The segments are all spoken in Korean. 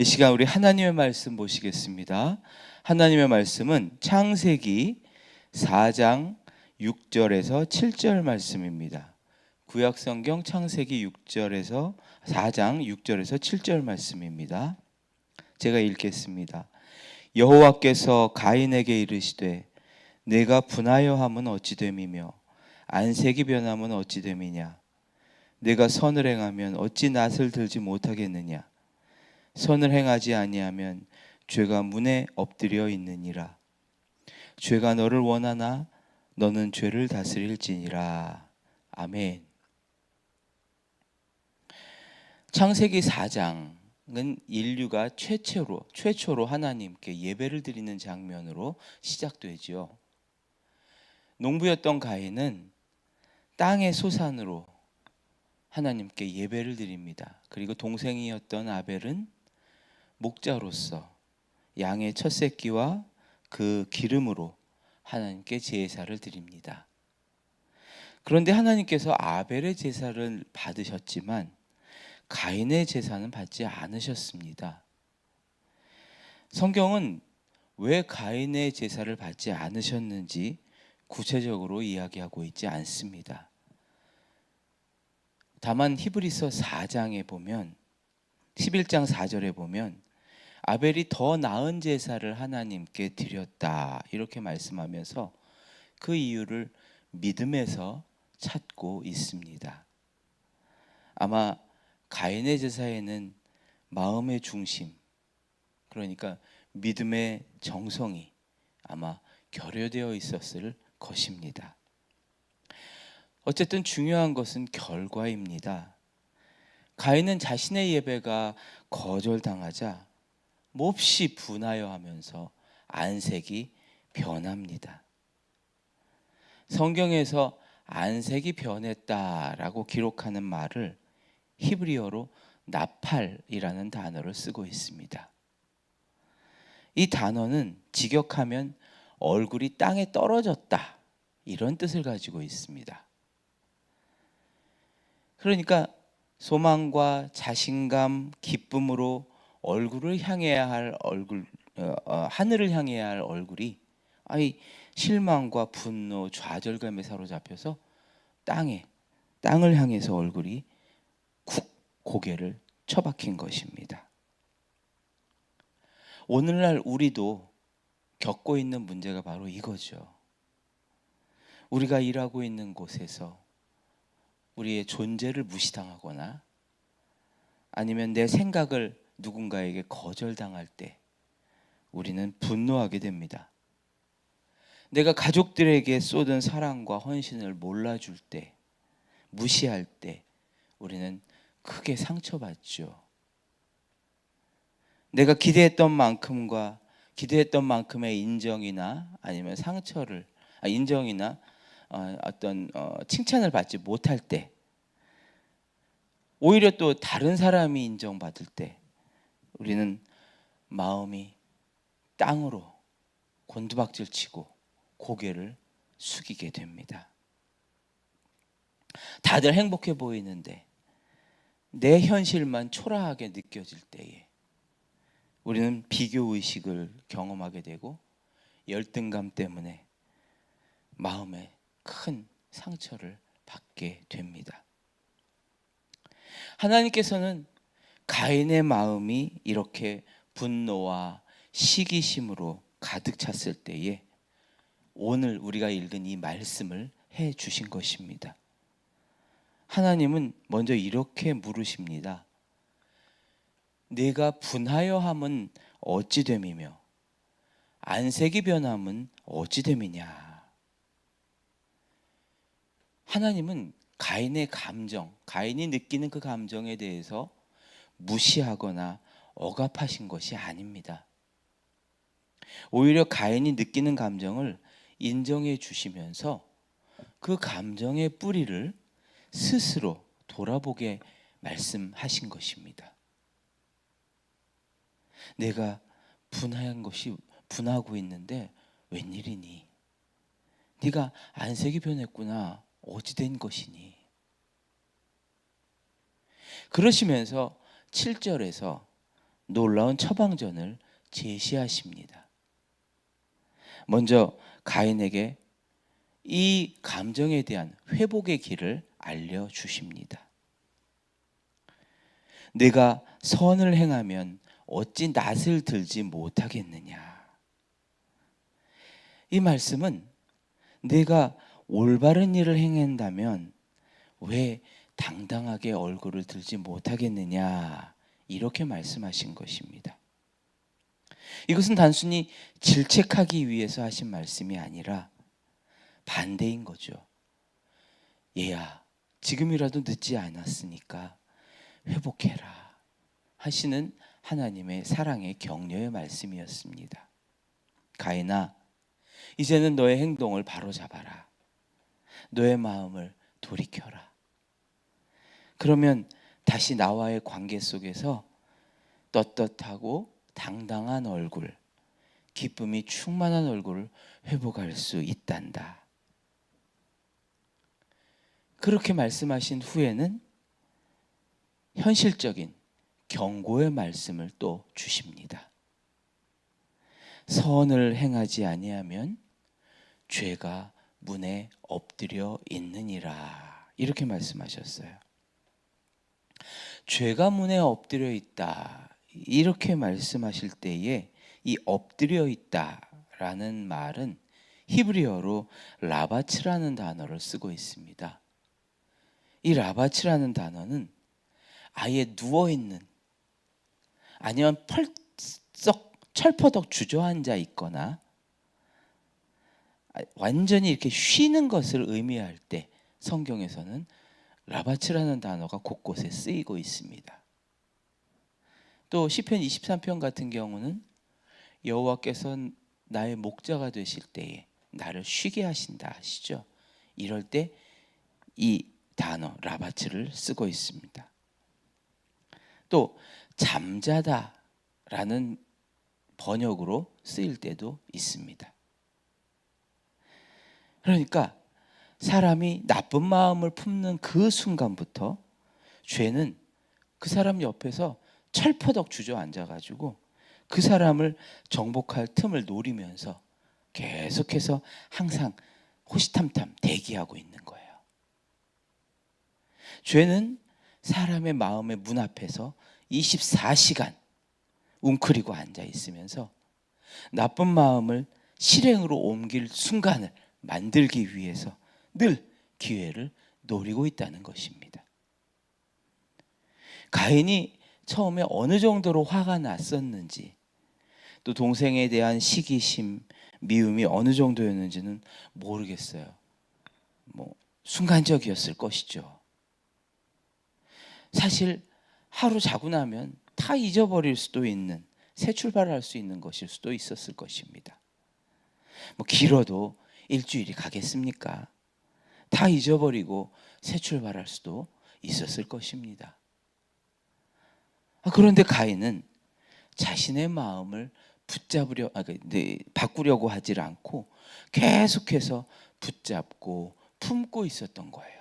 이 시간 우리 하나님의 말씀 보시겠습니다. 하나님의 말씀은 창세기 4장 6절에서 7절 말씀입니다. 구약 성경 창세기 6절에서 4장 6절에서 7절 말씀입니다. 제가 읽겠습니다. 여호와께서 가인에게 이르시되 내가 분하여 함은 어찌 됨이며 안색이 변함은 어찌 됨이냐 내가 선을 행하면 어찌 낯을 들지 못하겠느냐 선을 행하지 아니하면 죄가 문에 엎드려 있느니라 죄가 너를 원하나 너는 죄를 다스릴지니라 아멘 창세기 4장은 인류가 최초로 최초로 하나님께 예배를 드리는 장면으로 시작되지요. 농부였던 가인은 땅의 소산으로 하나님께 예배를 드립니다. 그리고 동생이었던 아벨은 목자로서 양의 첫 새끼와 그 기름으로 하나님께 제사를 드립니다. 그런데 하나님께서 아벨의 제사를 받으셨지만 가인의 제사는 받지 않으셨습니다. 성경은 왜 가인의 제사를 받지 않으셨는지 구체적으로 이야기하고 있지 않습니다. 다만 히브리서 4장에 보면 11장 4절에 보면 아벨이 더 나은 제사를 하나님께 드렸다 이렇게 말씀하면서 그 이유를 믿음에서 찾고 있습니다. 아마 가인의 제사에는 마음의 중심 그러니까 믿음의 정성이 아마 결여되어 있었을 것입니다. 어쨌든 중요한 것은 결과입니다. 가인은 자신의 예배가 거절당하자 몹시 분하여 하면서 안색이 변합니다. 성경에서 안색이 변했다라고 기록하는 말을 히브리어로 나팔이라는 단어를 쓰고 있습니다. 이 단어는 직역하면 얼굴이 땅에 떨어졌다 이런 뜻을 가지고 있습니다. 그러니까 소망과 자신감, 기쁨으로 얼굴을 향해야 할 얼굴, 어, 어, 하늘을 향해야 할 얼굴이 아이 실망과 분노, 좌절감에 사로잡혀서 땅에 땅을 향해서 얼굴이 쿡 고개를 처박힌 것입니다. 오늘날 우리도 겪고 있는 문제가 바로 이거죠. 우리가 일하고 있는 곳에서 우리의 존재를 무시당하거나 아니면 내 생각을 누군가에게 거절당할 때 우리는 분노하게 됩니다. 내가 가족들에게 쏟은 사랑과 헌신을 몰라줄 때, 무시할 때 우리는 크게 상처받죠. 내가 기대했던 만큼과 기대했던 만큼의 인정이나 아니면 상처를 아, 인정이나 어, 어떤 어, 칭찬을 받지 못할 때 오히려 또 다른 사람이 인정받을 때 우리는 마음이 땅으로 곤두박질 치고 고개를 숙이게 됩니다. 다들 행복해 보이는데 내 현실만 초라하게 느껴질 때에 우리는 비교 의식을 경험하게 되고 열등감 때문에 마음에 큰 상처를 받게 됩니다. 하나님께서는 가인의 마음이 이렇게 분노와 시기심으로 가득 찼을 때에 오늘 우리가 읽은 이 말씀을 해 주신 것입니다. 하나님은 먼저 이렇게 물으십니다. 내가 분하여 함은 어찌 됨이며 안색이 변함은 어찌 됨이냐. 하나님은 가인의 감정, 가인이 느끼는 그 감정에 대해서 무시하거나 억압하신 것이 아닙니다. 오히려 가인이 느끼는 감정을 인정해 주시면서 그 감정의 뿌리를 스스로 돌아보게 말씀하신 것입니다. 내가 분한 것이 분하고 있는데 웬일이니? 네가 안색이 변했구나. 어찌 된 것이니? 그러시면서 7절에서 놀라운 처방전을 제시하십니다. 먼저 가인에게 이 감정에 대한 회복의 길을 알려 주십니다. 내가 선을 행하면 어찌 낯을 들지 못하겠느냐. 이 말씀은 내가 올바른 일을 행한다면 왜 당당하게 얼굴을 들지 못하겠느냐. 이렇게 말씀하신 것입니다. 이것은 단순히 질책하기 위해서 하신 말씀이 아니라 반대인 거죠. 얘야, 지금이라도 늦지 않았으니까 회복해라. 하시는 하나님의 사랑의 격려의 말씀이었습니다. 가인아, 이제는 너의 행동을 바로 잡아라. 너의 마음을 돌이켜라. 그러면 다시 나와의 관계 속에서 떳떳하고 당당한 얼굴, 기쁨이 충만한 얼굴을 회복할 수 있단다. 그렇게 말씀하신 후에는 현실적인 경고의 말씀을 또 주십니다. 선을 행하지 아니하면 죄가 문에 엎드려 있느니라. 이렇게 말씀하셨어요. 죄가 문에 엎드려 있다. 이렇게 말씀하실 때에 이 엎드려 있다라는 말은 히브리어로 라바츠라는 단어를 쓰고 있습니다. 이 라바츠라는 단어는 아예 누워 있는 아니면 펄썩 철퍼덕 주저앉아 있거나 완전히 이렇게 쉬는 것을 의미할 때 성경에서는 라바츠라는 단어가 곳곳에 쓰이고 있습니다. 또 시편 23편 같은 경우는 여호와께서 나의 목자가 되실 때에 나를 쉬게 하신다 하시죠. 이럴 때 이 단어 라바츠를 쓰고 있습니다. 또 잠자다라는 번역으로 쓰일 때도 있습니다. 그러니까 사람이 나쁜 마음을 품는 그 순간부터 죄는 그 사람 옆에서 철퍼덕 주저앉아 가지고 그 사람을 정복할 틈을 노리면서 계속해서 항상 호시탐탐 대기하고 있는 거예요. 죄는 사람의 마음의 문 앞에서 24시간 웅크리고 앉아 있으면서 나쁜 마음을 실행으로 옮길 순간을 만들기 위해서 늘 기회를 노리고 있다는 것입니다. 가인이 처음에 어느 정도로 화가 났었는지 또 동생에 대한 시기심, 미움이 어느 정도였는지는 모르겠어요. 뭐 순간적이었을 것이죠. 사실 하루 자고 나면 다 잊어버릴 수도 있는 새 출발할 수 있는 것일 수도 있었을 것입니다. 뭐 길어도 일주일이 가겠습니까? 다 잊어버리고 새 출발할 수도 있었을 것입니다. 아, 그런데 가인은 자신의 마음을 붙잡으려 아, 그, 네, 바꾸려고 하질 않고 계속해서 붙잡고 품고 있었던 거예요.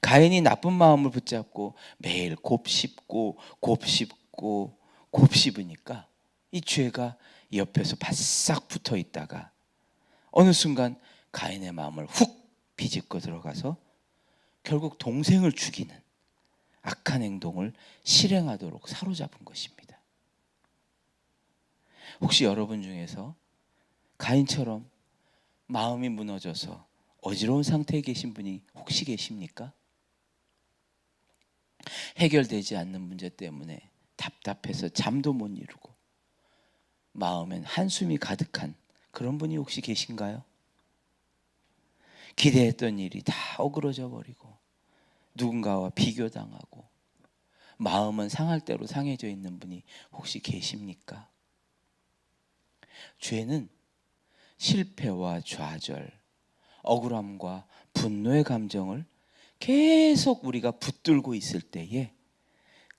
가인이 나쁜 마음을 붙잡고 매일 곱씹고 곱씹고 곱씹으니까 이 죄가 옆에서 바싹 붙어 있다가 어느 순간 가인의 마음을 훅 비집고 들어가서 결국 동생을 죽이는 악한 행동을 실행하도록 사로잡은 것입니다. 혹시 여러분 중에서 가인처럼 마음이 무너져서 어지러운 상태에 계신 분이 혹시 계십니까? 해결되지 않는 문제 때문에 답답해서 잠도 못 이루고 마음엔 한숨이 가득한 그런 분이 혹시 계신가요? 기대했던 일이 다 어그러져 버리고 누군가와 비교당하고 마음은 상할 대로 상해져 있는 분이 혹시 계십니까? 죄는 실패와 좌절, 억울함과 분노의 감정을 계속 우리가 붙들고 있을 때에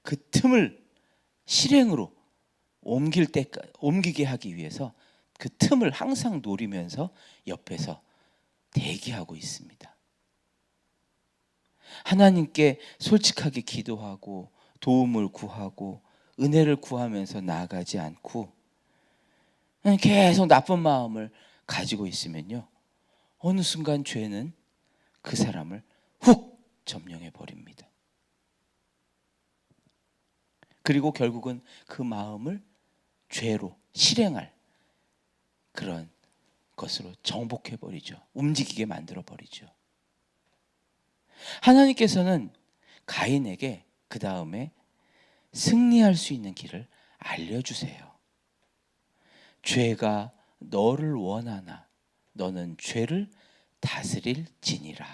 그 틈을 실행으로 옮길 때 옮기게 하기 위해서 그 틈을 항상 노리면서 옆에서 대기하고 있습니다. 하나님께 솔직하게 기도하고 도움을 구하고 은혜를 구하면서 나아가지 않고 계속 나쁜 마음을 가지고 있으면요. 어느 순간 죄는 그 사람을 훅 점령해 버립니다. 그리고 결국은 그 마음을 죄로 실행할 그런 것으로 정복해 버리죠. 움직이게 만들어 버리죠. 하나님께서는 가인에게 그 다음에 승리할 수 있는 길을 알려주세요. 죄가 너를 원하나 너는 죄를 다스릴 지니라.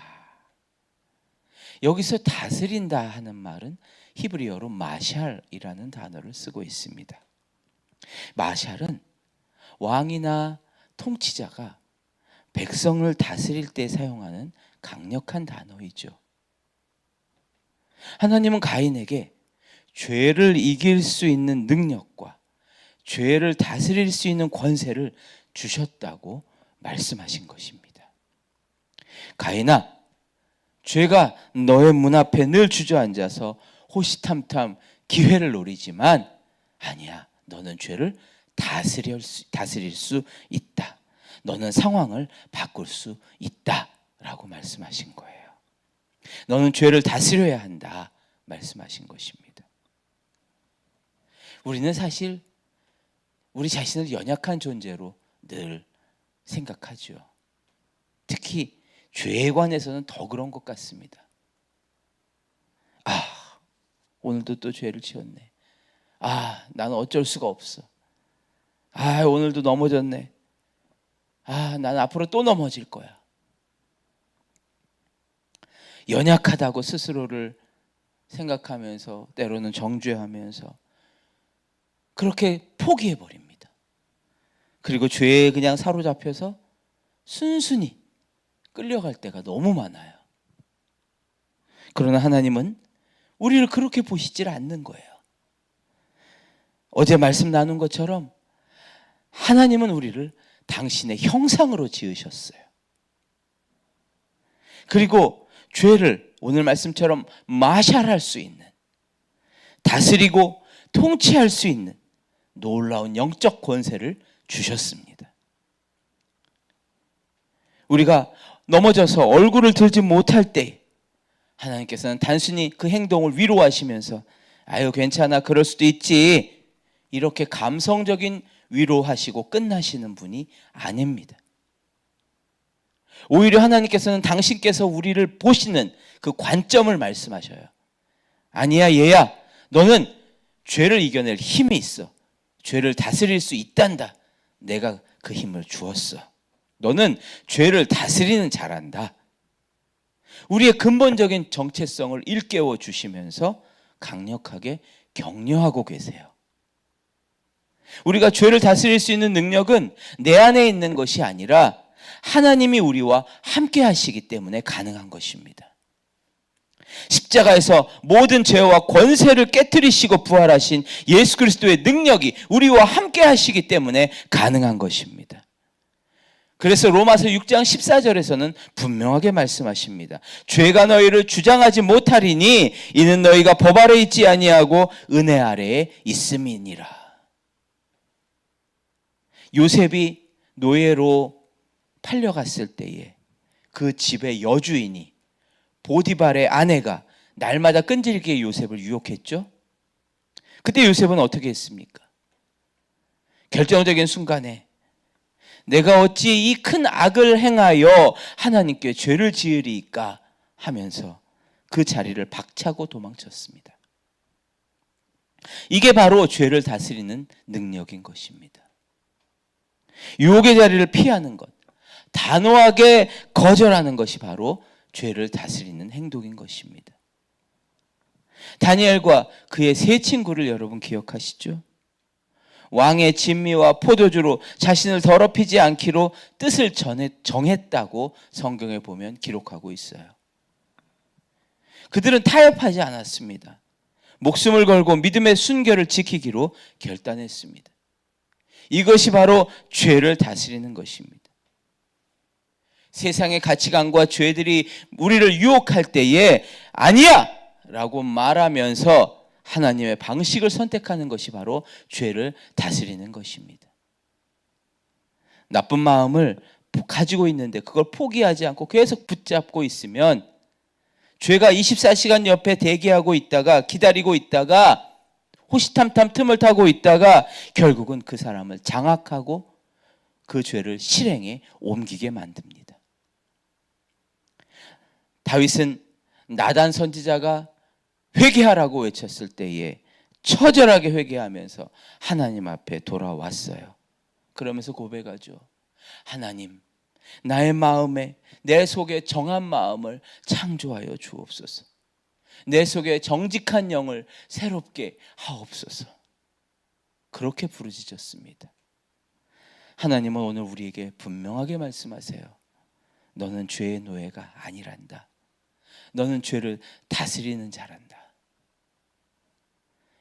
여기서 다스린다 하는 말은 히브리어로 마샬이라는 단어를 쓰고 있습니다. 마샬은 왕이나 통치자가 백성을 다스릴 때 사용하는 강력한 단어이죠. 하나님은 가인에게 죄를 이길 수 있는 능력과 죄를 다스릴 수 있는 권세를 주셨다고 말씀하신 것입니다. 가인아, 죄가 너의 문 앞에 늘 주저앉아서 호시탐탐 기회를 노리지만 아니야. 너는 죄를 다스릴 수, 다스릴 수 있다. 너는 상황을 바꿀 수 있다. 라고 말씀하신 거예요. 너는 죄를 다스려야 한다. 말씀하신 것입니다. 우리는 사실 우리 자신을 연약한 존재로 늘 생각하죠. 특히 죄에 관해서는 더 그런 것 같습니다. 아, 오늘도 또 죄를 지었네. 아, 나는 어쩔 수가 없어. 아, 오늘도 넘어졌네. 아, 나는 앞으로 또 넘어질 거야. 연약하다고 스스로를 생각하면서 때로는 정죄하면서 그렇게 포기해 버립니다. 그리고 죄에 그냥 사로잡혀서 순순히 끌려갈 때가 너무 많아요. 그러나 하나님은 우리를 그렇게 보시질 않는 거예요. 어제 말씀 나눈 것처럼 하나님은 우리를 당신의 형상으로 지으셨어요. 그리고 죄를 오늘 말씀처럼 마샬할 수 있는 다스리고 통치할 수 있는 놀라운 영적 권세를 주셨습니다. 우리가 넘어져서 얼굴을 들지 못할 때 하나님께서는 단순히 그 행동을 위로하시면서 아유 괜찮아 그럴 수도 있지 이렇게 감성적인 위로하시고 끝나시는 분이 아닙니다. 오히려 하나님께서는 당신께서 우리를 보시는 그 관점을 말씀하셔요. 아니야, 얘야. 너는 죄를 이겨낼 힘이 있어. 죄를 다스릴 수 있단다. 내가 그 힘을 주었어. 너는 죄를 다스리는 잘한다. 우리의 근본적인 정체성을 일깨워 주시면서 강력하게 격려하고 계세요. 우리가 죄를 다스릴 수 있는 능력은 내 안에 있는 것이 아니라 하나님이 우리와 함께 하시기 때문에 가능한 것입니다. 십자가에서 모든 죄와 권세를 깨뜨리시고 부활하신 예수 그리스도의 능력이 우리와 함께 하시기 때문에 가능한 것입니다. 그래서 로마서 6장 14절에서는 분명하게 말씀하십니다. 죄가 너희를 주장하지 못하리니 이는 너희가 법 아래 있지 아니하고 은혜 아래에 있음이니라. 요셉이 노예로 팔려갔을 때에 그 집의 여주인이 보디발의 아내가 날마다 끈질기게 요셉을 유혹했죠. 그때 요셉은 어떻게 했습니까? 결정적인 순간에 내가 어찌 이 큰 악을 행하여 하나님께 죄를 지으리까 하면서 그 자리를 박차고 도망쳤습니다. 이게 바로 죄를 다스리는 능력인 것입니다. 유혹의 자리를 피하는 것. 단호하게 거절하는 것이 바로 죄를 다스리는 행동인 것입니다. 다니엘과 그의 세 친구를 여러분 기억하시죠? 왕의 진미와 포도주로 자신을 더럽히지 않기로 뜻을 정했다고 성경에 보면 기록하고 있어요. 그들은 타협하지 않았습니다. 목숨을 걸고 믿음의 순결을 지키기로 결단했습니다. 이것이 바로 죄를 다스리는 것입니다. 세상의 가치관과 죄들이 우리를 유혹할 때에 아니야! 라고 말하면서 하나님의 방식을 선택하는 것이 바로 죄를 다스리는 것입니다. 나쁜 마음을 가지고 있는데 그걸 포기하지 않고 계속 붙잡고 있으면 죄가 24시간 옆에 대기하고 있다가 기다리고 있다가 호시탐탐 틈을 타고 있다가 결국은 그 사람을 장악하고 그 죄를 실행에 옮기게 만듭니다. 다윗은 나단 선지자가 회개하라고 외쳤을 때에 처절하게 회개하면서 하나님 앞에 돌아왔어요. 그러면서 고백하죠. 하나님, 나의 마음에 내 속에 정한 마음을 창조하여 주옵소서. 내 속에 정직한 영을 새롭게 하옵소서. 그렇게 부르짖었습니다. 하나님은 오늘 우리에게 분명하게 말씀하세요. 너는 죄의 노예가 아니란다. 너는 죄를 다스리는 자란다.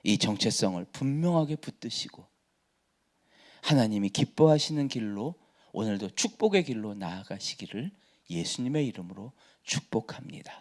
이 정체성을 분명하게 붙드시고 하나님이 기뻐하시는 길로 오늘도 축복의 길로 나아가시기를 예수님의 이름으로 축복합니다.